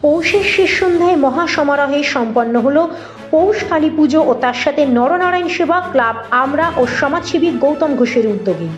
পৌষের শেষ সন্ধ্যায় মহাসমারোহে সম্পন্ন হলো পৌষ কালী পুজো ও তার সাথে নরনারায়ণ সেবা, ক্লাব, আমরা ও সমাজসেবী গৌতম ঘোষের উদ্যোগে।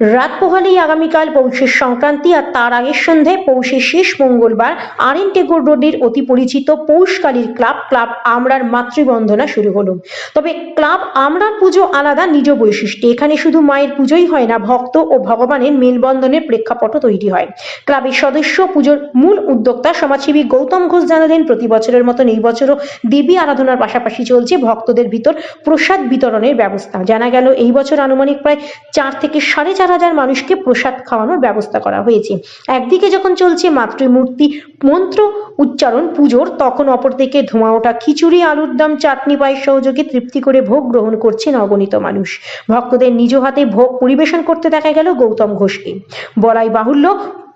রাত পোহালেই আগামীকাল পৌষের সংক্রান্তি আর তার আগের সন্ধ্যায় পৌষের শেষ মঙ্গলবার আর এন টেগোর রোডের অতি পরিচিত পৌষকালীর ক্লাব ক্লাব আমরার মাতৃবন্দনা শুরু হলো। তবে ক্লাব আমরার পুজো আলাদা নিজ বৈশিষ্ট্য। এখানে শুধু মায়ের পুজোই হয় না, ভক্ত ও ভগবানের মেলবন্ধনের প্রেক্ষাপটও তৈরি হয়। ক্লাবের সদস্য, পুজোর মূল উদ্যোক্তা সমাজসেবী গৌতম ঘোষ জানালেন, প্রতি বছরের মতন এই বছরও দেবী আরাধনার পাশাপাশি চলছে ভক্তদের ভিতর প্রসাদ বিতরণের ব্যবস্থা। জানা গেল, এই বছর আনুমানিক প্রায় চার থেকে সাড়ে চার হাজার মানুষকে প্রসাদ খাওয়ানোর ব্যবস্থা করা হয়েছে। একদিকে যখন চলছে মাতৃমূর্তি মন্ত্র উচ্চারণ পুজোর, তখন অপরদিকে ধোঁয়া ওঠা খিচুড়ি, আলুর দম, চাটনি পায়ের সহযোগে তৃপ্তি করে ভোগ গ্রহণ করছেন অগণিত মানুষ। ভক্তদের নিজ হাতে ভোগ পরিবেশন করতে দেখা গেল গৌতম ঘোষকে। বলাই বাহুল্য,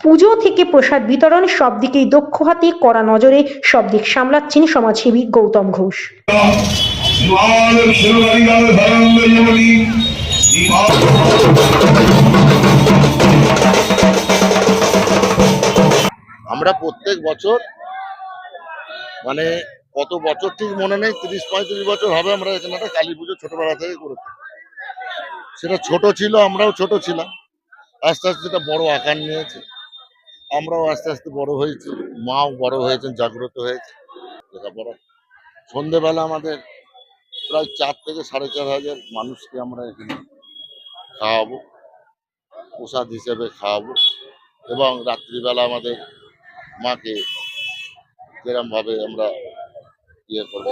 পুজো থেকে প্রসাদ বিতরণ সব দিকেই দক্ষ হাতে, কড়া নজরে সব দিক সামলাচ্ছেন সমাজসেবী গৌতম ঘোষ। আমরা প্রত্যেক বছর মানে কত বছর ঠিক মনে নেই, তিরিশ পঁয়ত্রিশ বছর হবে আমরা এখানে একটা কালী পুজো ছোটবেলা থেকে করে থাকি। সেটা ছোট ছিল, আমরাও ছোট ছিলাম। আস্তে আস্তে সেটা বড় আকার নিয়েছে। আমরাও আস্তে আস্তে বড় হয়েছি, মাও বড় হয়েছেন, জাগ্রত হয়েছে। লেখাপড়া। সন্ধেবেলা আমাদের প্রায় চার থেকে সাড়ে চার হাজার মানুষকে আমরা এখানে খাওয়াবো, প্রসাদ হিসেবে খাওয়াবো এবং রাত্রিবেলা আমাদের মাকে যেরম ভাবে আমরা ইয়ে করব